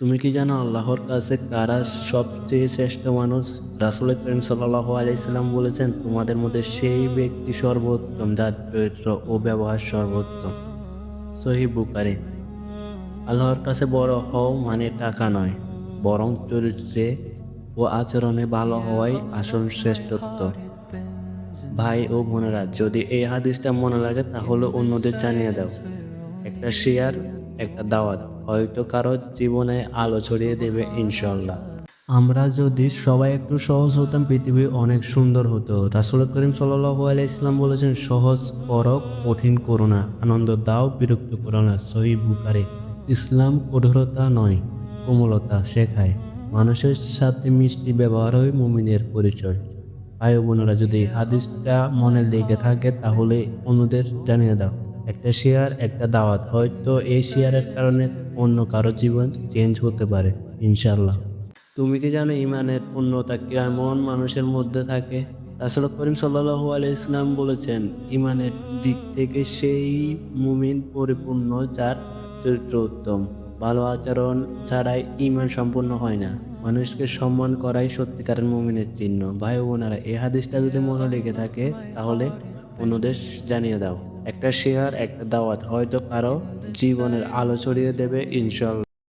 তুমি কি জানো আল্লাহর কাছে কারা সবচেয়ে শ্রেষ্ঠ মানুষ? রাসুল করিম সাল্লাহ আলাইসাল্লাম বলেছেন, তোমাদের মধ্যে সেই ব্যক্তি সর্বোত্তম, যার চরিত্র ও ব্যবহার সর্বোত্তম। সহি বুকারে আল্লাহর কাছে বড় হও মানে টাকা নয়, বরং চরিত্রে ও আচরণে ভালো হওয়াই আসল শ্রেষ্ঠত্ব। ভাই ও বোনেরা, যদি এই হাদিসটা মনে লাগে, তাহলে অন্যদের জানিয়ে দাও। একটা শেয়ার, একটা দাওয়াত। হয়তো কারও জীবনে আলো ছড়িয়ে দেবে ইনশাল্লাহ আমরা যদি সবাই একটু সহজ হতাম, পৃথিবী অনেক সুন্দর হতো। রাসুল করিম সাল্লাহ ইসলাম বলেছেন, সহজ করো কঠিন করো না আনন্দ দাও, বিরক্ত করো না। সহি বুকারে ইসলাম কঠোরতা নয়, কোমলতা শেখায়। মানুষের সাথে মিষ্টি ব্যবহারই মুমিনের পরিচয়। ও বোনেরা, যদি হাদিসটা মনে লেগে থাকে, তাহলে অন্যদের জানিয়ে দাও। একটা শেয়ার, একটা দাওয়াত। হয়তো এই শেয়ারের কারণে অন্য কারও জীবন চেঞ্জ হতে পারে ইনশাল্লাহ তুমি কি জানো ইমানের পূর্ণতা কেমন মানুষের মধ্যে থাকে? রাসুল করিম সাল্লাহ ইসলাম বলেছেন, ইমানের দিক থেকে সেই মুমিন পরিপূর্ণ যার চরিত্র উত্তম। ভালো আচরণ ছাড়াই ইমান সম্পূর্ণ হয় না। মানুষকে সম্মান করাই সত্যিকারের মুমিনের চিহ্ন। ভাই বোনেরা, এই হাদিসটা যদি মনে লেগে থাকে, তাহলে অন্যদের জানিয়ে দাও। একটা শেয়ার একটা দাওয়াত। হয়তো কারও জীবনের আলো ছড়িয়ে দেবে ইনশাল্লাহ।